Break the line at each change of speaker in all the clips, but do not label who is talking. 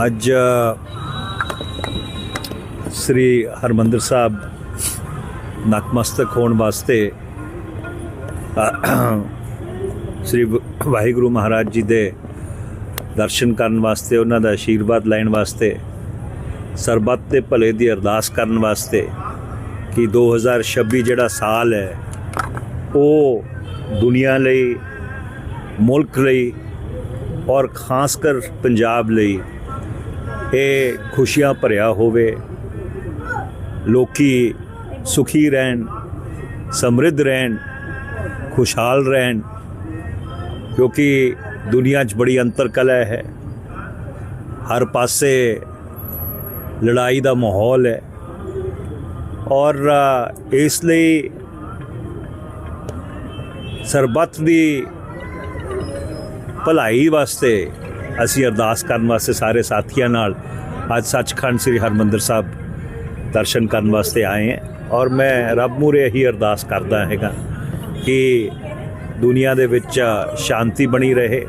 ਅੱਜ ਸ੍ਰੀ ਹਰਮੰਦਰ ਸਾਹਿਬ ਨਤਮਸਤਕ ਹੋਣ ਵਾਸਤੇ ਸ੍ਰੀ ਵਾਹਿਗੁਰੂ ਮਹਾਰਾਜ ਜੀ ਦੇ ਦਰਸ਼ਨ ਕਰਨ ਵਾਸਤੇ, ਉਹਨਾਂ ਦਾ ਆਸ਼ੀਰਵਾਦ ਲੈਣ ਵਾਸਤੇ, ਸਰਬੱਤ ਦੇ ਭਲੇ ਦੀ ਅਰਦਾਸ ਕਰਨ ਵਾਸਤੇ ਕਿ 2026 ਜਿਹੜਾ ਸਾਲ ਹੈ, ਉਹ ਦੁਨੀਆ ਲਈ, ਮੁਲਕ ਲਈ ਔਰ ਖਾਸ ਕਰ ਪੰਜਾਬ ਲਈ ਇਹ ਖੁਸ਼ੀਆਂ ਭਰਿਆ ਹੋਵੇ, ਲੋਕੀ ਸੁਖੀ ਰਹਿਣ, ਸਮਰਿੱਧ ਰਹਿਣ, ਖੁਸ਼ਹਾਲ ਰਹਿਣ, ਕਿਉਂਕਿ ਦੁਨੀਆ 'ਚ ਬੜੀ ਅੰਤਰ ਕਲਾ ਹੈ। ਹਰ ਪਾਸੇ ਲੜਾਈ ਦਾ ਮਾਹੌਲ ਹੈ। ਔਰ ਇਸ ਲਈ ਸਰਬੱਤ ਦੀ ਭਲਾਈ ਵਾਸਤੇ ਅਸੀਂ ਅਰਦਾਸ ਕਰਨ ਵਾਸਤੇ ਸਾਰੇ ਸਾਥੀਆਂ ਨਾਲ ਅੱਜ ਸੱਚਖੰਡ ਸ੍ਰੀ ਹਰਮੰਦਰ ਸਾਹਿਬ ਦਰਸ਼ਨ ਕਰਨ ਵਾਸਤੇ ਆਏ ਹਾਂ ਔਰ ਮੈਂ ਰੱਬ ਮੂਰੇ ਇਹੀ ਅਰਦਾਸ ਕਰਦਾ ਹੈਗਾ ਕਿ ਦੁਨੀਆ ਦੇ ਵਿੱਚ ਸ਼ਾਂਤੀ ਬਣੀ ਰਹੇ,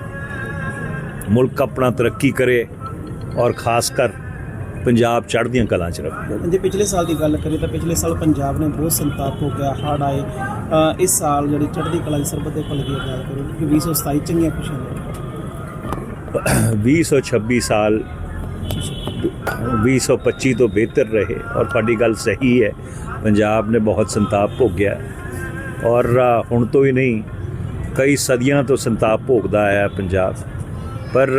ਮੁਲਕ ਆਪਣਾ ਤਰੱਕੀ ਕਰੇ ਔਰ ਖਾਸ ਕਰ ਪੰਜਾਬ ਚੜ੍ਹਦੀਆਂ ਕਲਾਂ 'ਚ ਰਹੇ
ਜੇ ਪਿਛਲੇ ਸਾਲ ਦੀ ਗੱਲ ਕਰੀਏ ਤਾਂ ਪਿਛਲੇ ਸਾਲ ਪੰਜਾਬ ਨੇ ਬਹੁਤ ਸੰਤਾਪ ਹੋ ਗਿਆ ਹੜ ਆਏ। ਇਸ ਸਾਲ ਜਿਹੜੀ ਚੜ੍ਹਦੀ ਕਲਾ ਦੀ ਸਰਬਤ ਦੇ ਭਲੇ ਦੀ ਗੱਲ ਕਰੋ ਕਿ 2027 ਚੰਗੀਆਂ ਖੁਸ਼ੀਆਂ ਨੇ।
2026 ਸਾਲ 2025 ਤੋਂ ਬਿਹਤਰ ਰਹੇ ਔਰ ਤੁਹਾਡੀ ਗੱਲ ਸਹੀ ਹੈ। ਪੰਜਾਬ ਨੇ ਬਹੁਤ ਸੰਤਾਪ ਭੋਗਿਆ ਔਰ ਹੁਣ ਤੋਂ ਹੀ ਨਹੀਂ, ਕਈ ਸਦੀਆਂ ਤੋਂ ਸੰਤਾਪ ਭੋਗਦਾ ਆਇਆ ਪੰਜਾਬ। ਪਰ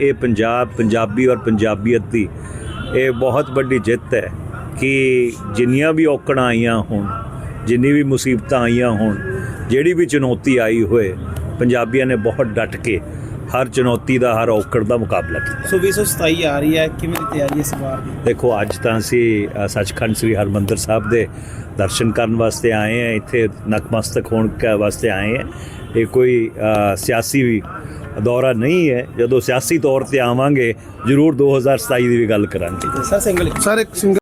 ਇਹ ਪੰਜਾਬ, ਪੰਜਾਬੀ ਔਰ ਪੰਜਾਬੀਅਤ ਦੀ ਇਹ ਬਹੁਤ ਵੱਡੀ ਜਿੱਤ ਹੈ ਕਿ ਜਿੰਨੀਆਂ ਵੀ ਔਕੜਾਂ ਆਈਆਂ ਹੋਣ, ਜਿੰਨੀ ਵੀ ਮੁਸੀਬਤਾਂ ਆਈਆਂ ਹੋਣ, ਜਿਹੜੀ ਵੀ ਚੁਣੌਤੀ ਆਈ ਹੋਏ, ਪੰਜਾਬੀਆਂ ਨੇ ਬਹੁਤ ਡਟ ਕੇ ਹਰ ਚੁਣੌਤੀ ਦਾ ਹਰ ਔਕੜ ਦਾ ਮੁਕਾਬਲਾ ਕੀਤਾ।
ਸੋ 2027 ਆ ਰਹੀ ਹੈ ਕਿਵੇਂ ਦੀ ਤਿਆਰੀ ਹੈ ਇਸ ਵਾਰ ਦੀ?
ਦੇਖੋ ਅੱਜ ਤਾਂ ਅਸੀਂ ਸੱਚਖੰਡ ਸ੍ਰੀ ਹਰਮੰਦਰ ਸਾਹਿਬ ਦੇ ਦਰਸ਼ਨ ਕਰਨ ਵਾਸਤੇ ਆਏ ਹਾਂ। ਇੱਥੇ ਨਤਮਸਤਕ ਹੋਣ ਕ- ਵਾਸਤੇ ਆਏ ਹਾਂ। ਇਹ ਕੋਈ ਸਿਆਸੀ ਵੀ ਦੌਰਾ ਨਹੀਂ ਹੈ। ਜਦੋਂ ਸਿਆਸੀ ਤੌਰ ਤੇ ਆਵਾਂਗੇ ਜ਼ਰੂਰ 2027 ਦੀ ਵੀ ਗੱਲ ਕਰਾਂਗੇ।
ਸਰ ਸਿੰਗਲ
ਸਰ ਇੱਕ